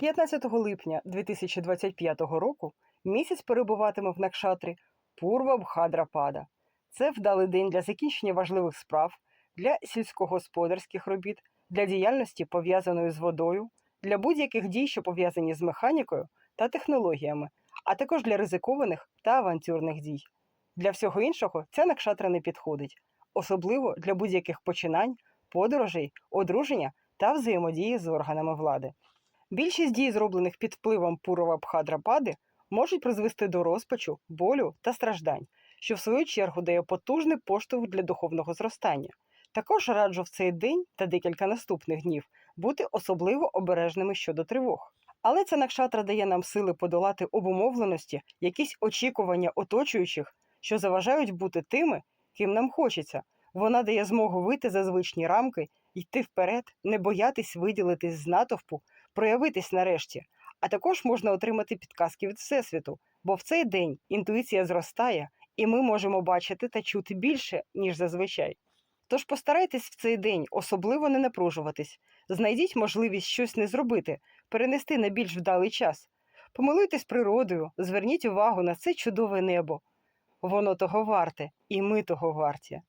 15 липня 2025 року місяць перебуватиме в Накшатрі Пурва Бхадрапада. Це вдалий день для закінчення важливих справ, для сільськогосподарських робіт, для діяльності, пов'язаної з водою, для будь-яких дій, що пов'язані з механікою та технологіями, а також для ризикованих та авантюрних дій. Для всього іншого ця накшатра не підходить, особливо для будь-яких починань, подорожей, одруження та взаємодії з органами влади. Більшість дій, зроблених під впливом Пурова Бхадрапади, можуть призвести до розпачу, болю та страждань, що в свою чергу дає потужний поштовх для духовного зростання. Також раджу в цей день та декілька наступних днів бути особливо обережними щодо тривог. Але ця накшатра дає нам сили подолати обумовленості, якісь очікування оточуючих, що заважають бути тими, ким нам хочеться. Вона дає змогу вийти за звичні рамки, йти вперед, не боятись виділитись з натовпу, проявитись нарешті. А також можна отримати підказки від Всесвіту, бо в цей день інтуїція зростає, і ми можемо бачити та чути більше, ніж зазвичай. Тож постарайтесь в цей день особливо не напружуватись, знайдіть можливість щось не зробити, перенести на більш вдалий час. Помилуйтесь природою, зверніть увагу на це чудове небо. Воно того варте, і ми того варті.